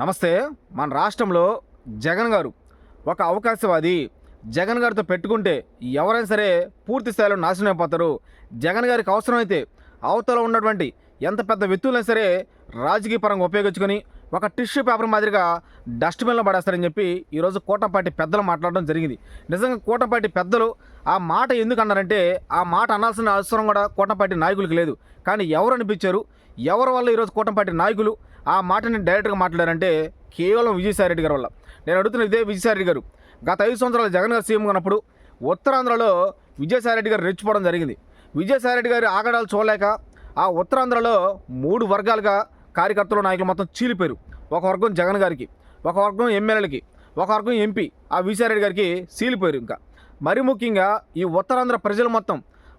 నమస్తే మన రాష్ట్రంలో జగన్ గారు ఒక అవకాశవాది. జగన్ గారితో పెట్టుకుంటే ఎవరైనా సరే పూర్తి స్థాయిలో నాశనం అయిపోతారు. జగన్ గారికి అవసరమైతే అవతల ఉన్నటువంటి ఎంత పెద్ద వ్యక్తులైనా సరే రాజకీయ పరంగా ఉపయోగించుకొని ఒక టిష్యూ పేపర్ మాదిరిగా డస్ట్బిన్లో పడేస్తారని చెప్పి ఈరోజు కూటంపాటి పెద్దలు మాట్లాడడం జరిగింది. నిజంగా కూటంపాటి పెద్దలు ఆ మాట ఎందుకు అన్నారంటే ఆ మాట అనాల్సిన అవసరం కూడా కూటంపాటి నాయకులకు లేదు. కానీ ఎవరు అనిపించారు? ఎవరి వల్ల ఈరోజు కూటంపాటి నాయకులు ఆ మాటని డైరెక్ట్గా మాట్లాడారంటే కేవలం విజయసాయిరెడ్డి గారి వల్ల. నేను అడుగుతున్న ఇదే విజయసాయిరెడ్డి గారు. గత ఐదు సంవత్సరాలు జగన్ గారు సీఎం ఉన్నప్పుడు ఉత్తరాంధ్రలో విజయసాయిరెడ్డి గారు రెచ్చిపోవడం జరిగింది. విజయసాయిరెడ్డి గారి ఆగడాలు చూడలేక ఆ ఉత్తరాంధ్రలో మూడు వర్గాలుగా కార్యకర్తలు నాయకులు మొత్తం చీలిపోయారు. ఒక వర్గం జగన్ గారికి ఒక వర్గం ఎమ్మెల్యేలకి ఒక వర్గం ఎంపీ ఆ విజయసాయిరెడ్డి గారికి చీలిపోయారు ఇంకా. మరి ముఖ్యంగా ఈ ఉత్తరాంధ్ర ప్రజలు మొత్తం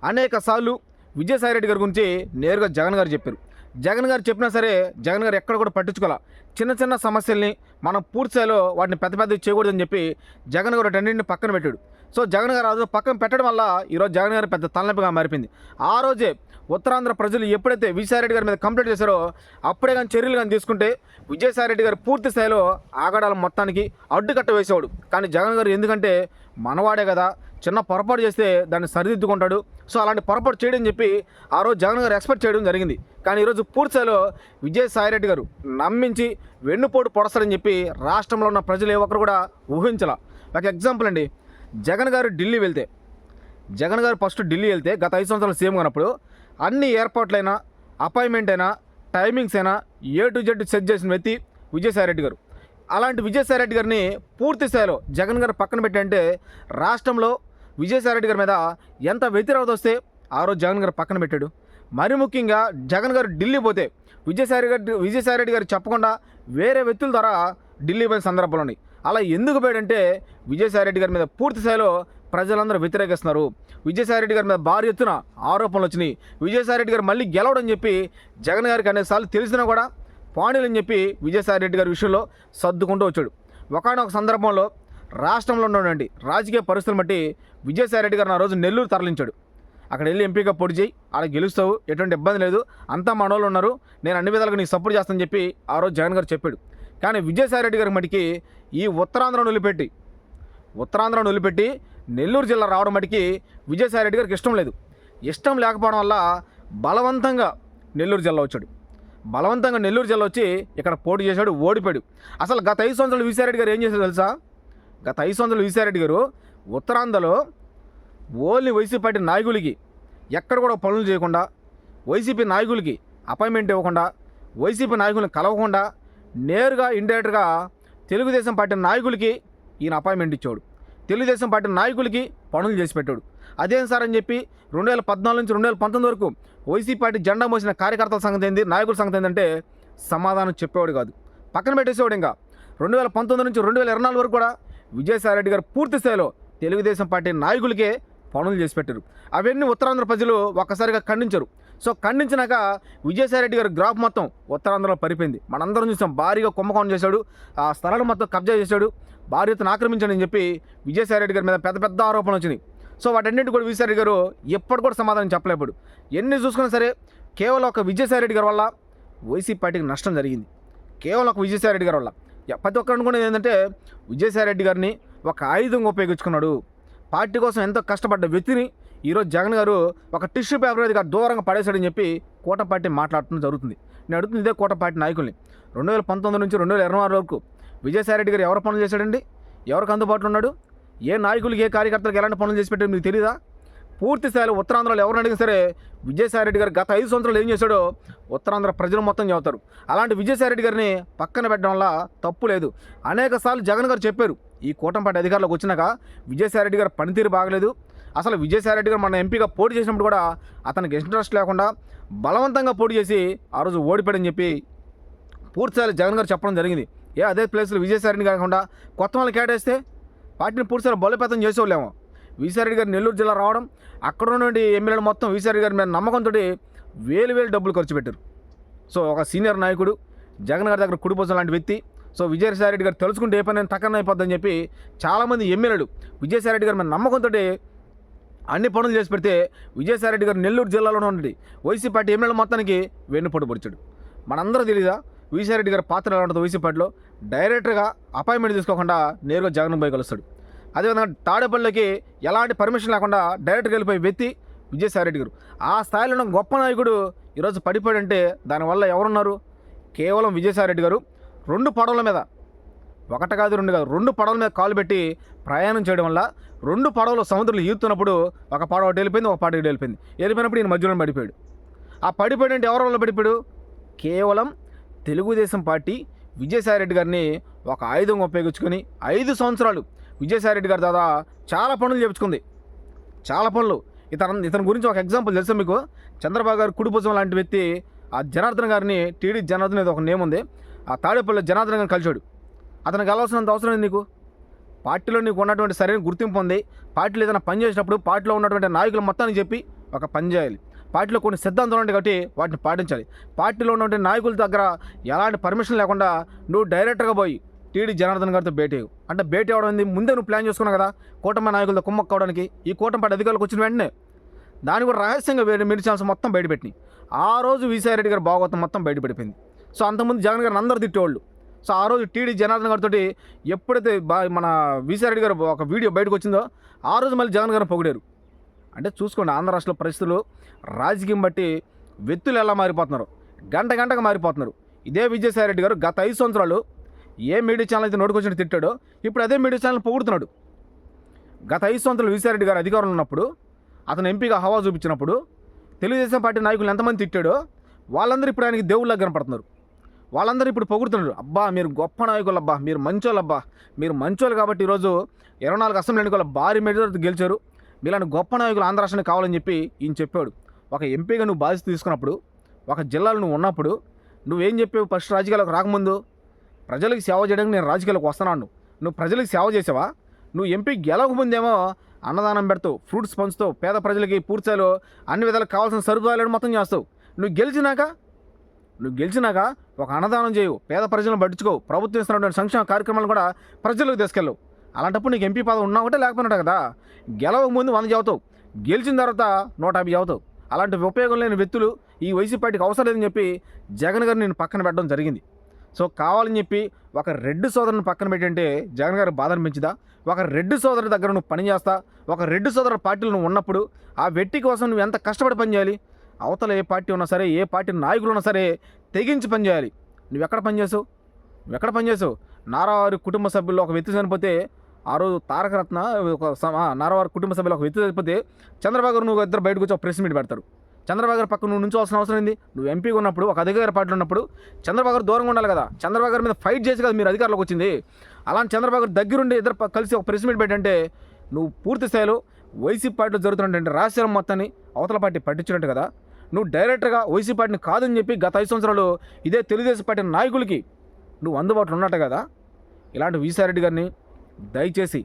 అనేక సార్లు విజయసాయిరెడ్డి గారి గురించి నేరుగా జగన్ గారు చెప్పారు. జగన్ గారు చెప్పినా సరే జగన్ గారు ఎక్కడ కూడా పట్టించుకోవాల చిన్న చిన్న సమస్యల్ని మనం పూర్తి వాటిని పెద్ద పెద్ద చేయకూడదని చెప్పి జగన్ గారు రెండింటిని పక్కన పెట్టాడు. సో జగన్ గారు ఆ రోజు పక్కన పెట్టడం వల్ల ఈరోజు జగన్ గారు పెద్ద తలనొప్పిగా మారిపోయింది. ఆ రోజే ఉత్తరాంధ్ర ప్రజలు ఎప్పుడైతే విజయసాయిరెడ్డి గారి మీద కంప్లైంట్ చేశారో అప్పుడే కానీ చర్యలు కానీ తీసుకుంటే విజయసాయిరెడ్డి గారు పూర్తి స్థాయిలో ఆగడాల మొత్తానికి అడ్డుకట్ట వేసేవాడు. కానీ జగన్ గారు ఎందుకంటే మనవాడే కదా చిన్న పొరపాటు చేస్తే దాన్ని సరిదిద్దుకుంటాడు. సో అలాంటి పొరపాటు చేయడం చెప్పి ఆ రోజు జగన్ గారు ఎక్స్పెక్ట్ చేయడం జరిగింది. కానీ ఈరోజు పూర్తి స్థాయిలో విజయసాయిరెడ్డి గారు నమ్మించి వెన్నుపోటు పొడస్తారని చెప్పి రాష్ట్రంలో ఉన్న ప్రజలు ఏ ఒక్కరు కూడా ఊహించాల. ఒక ఎగ్జాంపుల్ అండి. జగన్ గారు ఢిల్లీ వెళ్తే జగన్ గారు ఫస్ట్ ఢిల్లీ వెళ్తే గత ఐదు సంవత్సరాలు సీఎం ఉన్నప్పుడు అన్ని ఏర్పాట్లైనా అపాయింట్మెంట్ అయినా టైమింగ్స్ అయినా ఏ టు జెడ్ సెట్ చేసిన వ్యక్తి విజయసాయిరెడ్డి గారు. అలాంటి విజయసాయిరెడ్డి గారిని పూర్తి స్థాయిలో జగన్ గారు పక్కన పెట్టంటే రాష్ట్రంలో విజయసాయిరెడ్డి గారి మీద ఎంత వ్యతిరేకత వస్తే ఆ రోజు జగన్ గారు పక్కన పెట్టాడు. మరి ముఖ్యంగా జగన్ గారు ఢిల్లీ పోతే విజయసాయి గారి విజయసాయిరెడ్డి గారు చెప్పకుండా వేరే వ్యక్తుల ద్వారా ఢిల్లీ పోయిన సందర్భాలు ఉన్నాయి. అలా ఎందుకు పోయాడంటే విజయసాయిరెడ్డి గారి మీద పూర్తి స్థాయిలో ప్రజలందరూ వ్యతిరేకిస్తున్నారు. విజయసాయిరెడ్డి గారి మీద భారీ ఎత్తున ఆరోపణలు వచ్చినాయి. విజయసాయిరెడ్డి గారు మళ్ళీ గెలవడని చెప్పి జగన్ గారికి అనేసార్లు తెలిసినా కూడా పాణీలని చెప్పి విజయసాయిరెడ్డి గారి విషయంలో సర్దుకుంటూ వచ్చాడు. ఒకనొక సందర్భంలో రాష్ట్రంలో ఉన్నటువంటి రాజకీయ పరిస్థితులను బట్టి విజయసాయి రెడ్డి గారు ఆ రోజు నెల్లూరు తరలించాడు. అక్కడ వెళ్ళి ఎంపీగా పొడి చేయి అలా గెలుస్తావు ఎటువంటి ఇబ్బంది లేదు అంతా మనోళ్ళు ఉన్నారు నేను అన్ని విధాలుగా నీకు సపోర్ట్ చేస్తానని చెప్పి ఆ రోజు జగన్ గారు చెప్పాడు. కానీ విజయసాయి రెడ్డి గారి మటుకి ఈ ఉత్తరాంధ్రను వదిలిపెట్టి ఉత్తరాంధ్రను వదిలిపెట్టి నెల్లూరు జిల్లా రావడం మటుకి విజయసాయిరెడ్డి గారికి ఇష్టం లేదు. ఇష్టం లేకపోవడం వల్ల బలవంతంగా నెల్లూరు జిల్లా వచ్చాడు. బలవంతంగా నెల్లూరు జిల్లా వచ్చి ఇక్కడ పోటీ చేశాడు ఓడిపోయాడు. అసలు గత ఐదు సంవత్సరాలు విజయసాయిరెడ్డి గారు ఏం చేశారు తెలుసా? గత ఐదు వందలు విజయసాయిరెడ్డి గారు ఉత్తరాంధ్రలో ఓన్లీ వైసీపీ పార్టీ నాయకులకి ఎక్కడ కూడా పనులు చేయకుండా వైసీపీ నాయకులకి అపాయింట్మెంట్ ఇవ్వకుండా వైసీపీ నాయకులను కలవకుండా నేరుగా ఇండైరెక్ట్గా తెలుగుదేశం పార్టీ నాయకులకి ఈయన అపాయింట్మెంట్ ఇచ్చాడు. తెలుగుదేశం పార్టీ నాయకులకి పనులు చేసి పెట్టాడు. అదేం సార్ అని చెప్పి రెండు వేల పద్నాలుగు నుంచి రెండు వేల పంతొమ్మిది వరకు వైసీపీ పార్టీ జెండా మోసిన కార్యకర్తల సంగతి ఏంది నాయకుల సంగతి ఏంటంటే సమాధానం చెప్పేవాడు కాదు. పక్కన పెట్టేసేవాడు ఇంకా. రెండు వేల పంతొమ్మిది నుంచి రెండు వేల ఇరవై నాలుగు వరకు కూడా విజయసాయిరెడ్డి గారు పూర్తి స్థాయిలో తెలుగుదేశం పార్టీ నాయకులకే పనులు చేసి పెట్టారు. అవన్నీ ఉత్తరాంధ్ర ప్రజలు ఒక్కసారిగా ఖండించరు. సో ఖండించినాక విజయసాయిరెడ్డి గారి గ్రాఫ్ మొత్తం ఉత్తరాంధ్రలో పరిపోయింది మనందరం చూసాం భారీగా కుంభకోణం చేశాడు. ఆ స్థలాలు మొత్తం కబ్జా చేశాడు. భార్యతను ఆక్రమించాడని చెప్పి విజయసాయిరెడ్డి గారి మీద పెద్ద పెద్ద ఆరోపణలు వచ్చినాయి. సో వాటన్నింటి కూడా విజయసాయిరెడ్డి గారు ఎప్పటి కూడా సమాధానం చెప్పలేపాడు ఎన్ని చూసుకున్నా సరే కేవలం ఒక విజయసాయిరెడ్డి గారి వల్ల వైసీపీ పార్టీకి నష్టం జరిగింది. కేవలం ఒక విజయసాయిరెడ్డి గారి వల్ల. ప్రతి ఒక్కరు అనుకునేది ఏంటంటే విజయసాయిరెడ్డి గారిని ఒక ఆయుధంగా ఉపయోగించుకున్నాడు. పార్టీ కోసం ఎంతో కష్టపడ్డ వ్యక్తిని ఈరోజు జగన్ గారు ఒక టిష్యూ పేపర్ మీద దూరంగా పడేశాడని చెప్పి కూట పార్టీ మాట్లాడటం జరుగుతుంది. నేను అడుగుతుంది ఇదే కూట పార్టీ నాయకుల్ని. రెండు వేల పంతొమ్మిది నుంచి రెండు వేల ఇరవై ఆరు వరకు విజయసాయిరెడ్డి గారు ఎవరు పనులు చేశాడండి? ఎవరికి అందుబాటులో ఉన్నాడు? ఏ నాయకులకి ఏ కార్యకర్తలకు ఎలాంటి పనులు చేసి పెట్టాడు మీకు తెలియదా పూర్తి స్థాయిలో ఉత్తరాంధ్రలో ఎవరిని అడిగినా సరే విజయసాయిరెడ్డి గారు గత ఐదు సంవత్సరాలు ఏం చేశాడో ఉత్తరాంధ్ర ప్రజలు మొత్తం చెబుతారు. అలాంటి విజయసాయిరెడ్డి గారిని పక్కన పెట్టడం వల్ల తప్పు లేదు. అనేక సార్లు జగన్ గారు చెప్పారు ఈ కూటమిపాటి అధికారులకు వచ్చినాక విజయసాయిరెడ్డి గారు పనితీరు బాగలేదు. అసలు విజయసాయిరెడ్డి గారు మన ఎంపీగా పోటీ చేసినప్పుడు కూడా అతనికి ఇంట్రెస్ట్ లేకుండా బలవంతంగా పోటీ చేసి ఆ రోజు ఓడిపోయాడని చెప్పి పూర్తిస్థాయిలో జగన్ గారు చెప్పడం జరిగింది. ఏ అదే ప్లేస్లో విజయసాయిరెడ్డి కాకుండా కొత్త వాళ్ళు కేటాయిస్తే వాటిని పూర్తిసారి బలోపేతం చేసేవాళ్ళేమో. విసారెడ్డి గారు నెల్లూరు జిల్లా రావడం అక్కడ ఉన్నటువంటి ఎమ్మెల్యేలు మొత్తం విసారెడ్డి గారి మీద నమ్మకంతో వేలు వేలు డబ్బులు ఖర్చు పెట్టారు. సో ఒక సీనియర్ నాయకుడు జగన్ గారి దగ్గర కుడిపోసం లాంటి వ్యక్తి. సో విజయసాయిరెడ్డి గారు తెలుసుకుంటే ఏ పని తక్కన అయిపోద్దని చెప్పి చాలామంది ఎమ్మెల్యేలు విజయసాయిరెడ్డి గారి మీద నమ్మకంతో అన్ని పనులు చేసి పెడితే విజయసాయిరెడ్డి గారు నెల్లూరు జిల్లాలోనే ఉండి వైసీ పార్టీ ఎమ్మెల్యే మొత్తానికి వెన్నుపోటు పొడిచాడు. మనందరూ తెలీదా విజయసాయిరెడ్డి గారి పాత్ర ఎలా ఉంటుందో వైసీపీ పార్టీలో? డైరెక్ట్గా అపాయింట్మెంట్ తీసుకోకుండా నేరుగా జగన్ పోయి కలుస్తాడు. అదేవిధంగా తాడేపల్లికి ఎలాంటి పర్మిషన్ లేకుండా డైరెక్ట్గా వెళ్ళిపోయి వ్యక్తి విజయసాయిరెడ్డి గారు. ఆ స్థాయిలో ఉన్న గొప్ప నాయకుడు ఈరోజు పడిపోయాడంటే దానివల్ల ఎవరున్నారు? కేవలం విజయసాయిరెడ్డి గారు. రెండు పడవల మీద ఒకటి కాదు రెండు కాదు రెండు పడవల మీద కాలు పెట్టి ప్రయాణం చేయడం వల్ల రెండు పడవలు సముద్రంలో ఈదుతున్నప్పుడు ఒక పడవ వెళ్ళిపోయింది ఒక పడవ వెళ్ళిపోయింది. వెళ్ళిపోయినప్పుడు ఈయన మధ్యలో పడిపోయాడు. ఆ పడిపోయాడు అంటే ఎవరి వల్ల పడిపోయాడు? కేవలం తెలుగుదేశం పార్టీ విజయసాయిరెడ్డి గారిని ఒక ఆయుధం ఉపయోగించుకొని ఐదు సంవత్సరాలు విజయసాయిరెడ్డి గారి దాదా చాలా పనులు చేపించుకుంది. చాలా పనులు. ఇతను ఇతని గురించి ఒక ఎగ్జాంపుల్ తెలుసా మీకు? చంద్రబాబు గారు కుడిపుజం లాంటి వ్యక్తి ఆ జనార్దన్ గారిని టీడీ జనార్దన్ అనేది ఒక నేమ్ ఉంది. ఆ తాడేపల్లి జనార్దన్ గారిని కలిచాడు అతను వెళ్ళాల్సినంత అవసరం లేదు నీకు? పార్టీలో నీకు ఉన్నటువంటి సరైన గుర్తింపు ఉంది. పార్టీలో ఏదైనా పని చేసినప్పుడు పార్టీలో ఉన్నటువంటి నాయకులు మొత్తాన్ని చెప్పి ఒక పని చేయాలి. పార్టీలో కొన్ని సిద్ధాంతాలు ఉంటాయి కాబట్టి వాటిని పాటించాలి. పార్టీలో ఉన్నటువంటి నాయకుల దగ్గర ఎలాంటి పర్మిషన్ లేకుండా నువ్వు డైరెక్ట్గా పోయి టీడీ జనార్దన్ గారితో భేటీ అంటే భేటీ అవడం ఏంది? ముందే నువ్వు ప్లాన్ చేసుకున్నావు కదా కూటమి నాయకులతో కుమ్మక్కవడానికి ఈ కూటమి పార్టీ అధికారులకు వచ్చిన వెంటనే దాన్ని కూడా రహస్యంగా వేడి మిడి ఛాన్స్ మొత్తం బయటపెట్టి ఆ రోజు విసారెడ్డి గారు భాగవతం మొత్తం బయటపడిపోయింది. సో అంతకుముందు జగన్ గారిని అందరూ తిట్టేవాళ్ళు. సో ఆ రోజు టీడీ జనార్దన్ గారితో ఎప్పుడైతే మన విసారెడ్డి గారు ఒక వీడియో బయటకు వచ్చిందో ఆ రోజు మళ్ళీ జగన్ గారిని పొగిడారు. అంటే చూసుకోండి ఆంధ్ర రాష్ట్ర పరిస్థితులు రాజకీయం బట్టి వ్యక్తులు ఎలా మారిపోతున్నారు? గంట గంటగా మారిపోతున్నారు. ఇదే విజయసాయిరెడ్డి గారు గత ఐదు సంవత్సరాలు ఏ మీడియా ఛానల్ అయితే నోటుకొచ్చిన తిట్టాడో ఇప్పుడు అదే మీడియా ఛానల్ పొగుడుతున్నాడు. గత ఐదు సంవత్సరాలు విజయసాయిరెడ్డి గారు అధికారంలో ఉన్నప్పుడు అతను ఎంపీగా హవా చూపించినప్పుడు తెలుగుదేశం పార్టీ నాయకులు ఎంతమంది తిట్టాడో వాళ్ళందరూ ఇప్పుడు ఆయనకి దేవుళ్ళగా కనపడుతున్నారు. వాళ్ళందరూ ఇప్పుడు పొగుడుతున్నారు. అబ్బా మీరు గొప్ప నాయకులు అబ్బా మీరు మంచోళ్ళు అబ్బా మీరు మంచోళ్ళు కాబట్టి ఈరోజు ఇరవై నాలుగు అసెంబ్లీ ఎన్నికల భారీ మెజారిటీ గెలిచారు. మీలాంటి గొప్ప నాయకులు ఆంధ్ర రాష్ట్రానికి కావాలని చెప్పి ఈయన చెప్పాడు. ఒక ఎంపీగా నువ్వు బాధ్యత తీసుకున్నప్పుడు ఒక జిల్లాలో నువ్వు ఉన్నప్పుడు నువ్వేం చెప్పావు? ఫస్ట్ రాజకీయాలకు రాకముందు ప్రజలకు సేవ చేయడానికి నేను రాజకీయాలకు వస్తున్నాను నువ్వు ప్రజలకు సేవ చేసావా? నువ్వు ఎంపీ గెలవకముందేమో అన్నదానం పెడతావు ఫ్రూట్స్ పంచుతావు పేద ప్రజలకి పూర్తిలో అన్ని విధాలకు కావాల్సిన సరుకులు మొత్తం చేస్తావు. నువ్వు గెలిచినాక నువ్వు గెలిచినాక ఒక అన్నదానం చేయవు. పేద ప్రజలను పట్టించుకోవు. ప్రభుత్వం ఇస్తున్నటువంటి సంక్షేమ కార్యక్రమాలను కూడా ప్రజలకు తీసుకెళ్ళవు. అలాంటప్పుడు నీకు ఎంపీ పదవి ఉన్నా ఒకటే లేకపోయినట్టు కదా. గెలవక ముందు వంద చదువుతావు గెలిచిన తర్వాత నూట యాభై చదువుతావు అలాంటి ఉపయోగం లేని వ్యక్తులు ఈ వైసీపీ పార్టీకి అవసరం లేదని చెప్పి జగన్ గారు నేను పక్కన పెట్టడం జరిగింది. సో కావాలని చెప్పి ఒక రెడ్డి సోదరుని పక్కన పెట్టంటే జగన్ గారు బాధ పెంచుదా? ఒక రెడ్డి సోదరు దగ్గర నువ్వు పని చేస్తా? ఒక రెడ్డి సోదరు పార్టీలో నువ్వు ఉన్నప్పుడు ఆ వ్యక్తి కోసం నువ్వు ఎంత కష్టపడి పని చేయాలి? అవతల ఏ పార్టీ ఉన్నా సరే ఏ పార్టీ నాయకులు ఉన్నా సరే తెగించి పని చేయాలి. నువ్వు ఎక్కడ పనిచేసావు నువ్వు ఎక్కడ పనిచేసావు నారావారి కుటుంబ సభ్యుల్లో ఒక వ్యక్తి చనిపోతే ఆ రోజు తారకరత్న ఒక నారవారి కుటుంబ సభ్యులు ఒక వ్యక్తి చనిపోతే చంద్రబాబు గారు నువ్వు ఇద్దరు బయటకు వచ్చి ఒక ప్రెస్ మీట్ పెడతారు. చంద్రబాబు గారు పక్కన నువ్వు నుంచోవాల్సిన అవసరం ఏంది? నువ్వు ఎంపీగా ఉన్నప్పుడు ఒక అధికార పార్టీలో ఉన్నప్పుడు చంద్రబాబు గారు దూరంగా ఉండాలి కదా. చంద్రబాబు గారి మీద ఫైట్ చేసి కదా మీరు అధికారంలోకి వచ్చింది. అలాంటి చంద్రబాబు గారు దగ్గరుండి ఇద్దరు కలిసి ఒక ప్రెస్ మీట్ పెట్టంటే నువ్వు పూర్తి స్థాయిలో వైసీపీ పార్టీలో జరుగుతున్నటువంటి రాష్ట్రం మొత్తాన్ని అవతల పార్టీ పట్టించినట్టు కదా. నువ్వు డైరెక్ట్గా వైసీపీ పార్టీని కాదని చెప్పి గత ఐదు సంవత్సరాలు ఇదే తెలుగుదేశం పార్టీ నాయకులకి నువ్వు అందుబాటులో ఉన్నట్టు కదా. ఇలాంటి విసారెడ్డి గారిని దయచేసి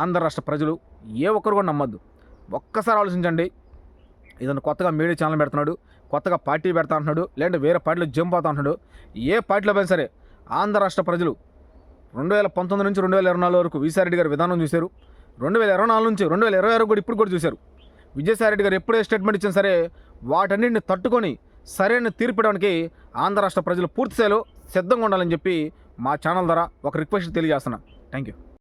ఆంధ్ర రాష్ట్ర ప్రజలు ఏ ఒక్కరు కూడా నమ్మద్దు. ఒక్కసారి ఆలోచించండి. ఇతను కొత్తగా మీడియా ఛానల్ పెడుతున్నాడు కొత్తగా పార్టీ పెడతా అంటున్నాడు లేదంటే వేరే పార్టీలో జంప్ అవుతా అంటున్నాడు ఏ పార్టీలో పోయినా సరే ఆంధ్ర రాష్ట్ర ప్రజలు రెండు వేల పంతొమ్మిది నుంచి రెండు వేల ఇరవై నాలుగు వరకు విజయసాయిరెడ్డి గారు విధానం చూశారు. రెండు వేల ఇరవై నాలుగు నుంచి రెండు వేల ఇరవై ఆరు కూడా ఇప్పుడు కూడా చూశారు. విజయసాయిరెడ్డి గారు ఎప్పుడే స్టేట్మెంట్ ఇచ్చినా సరే వాటన్నింటిని తట్టుకొని సరైన తీర్పడానికి ఆంధ్ర రాష్ట్ర ప్రజలు పూర్తి స్థాయిలో సిద్ధంగా ఉండాలని చెప్పి మా ఛానల్ ద్వారా ఒక రిక్వెస్ట్ తెలియజేస్తున్నా. Thank you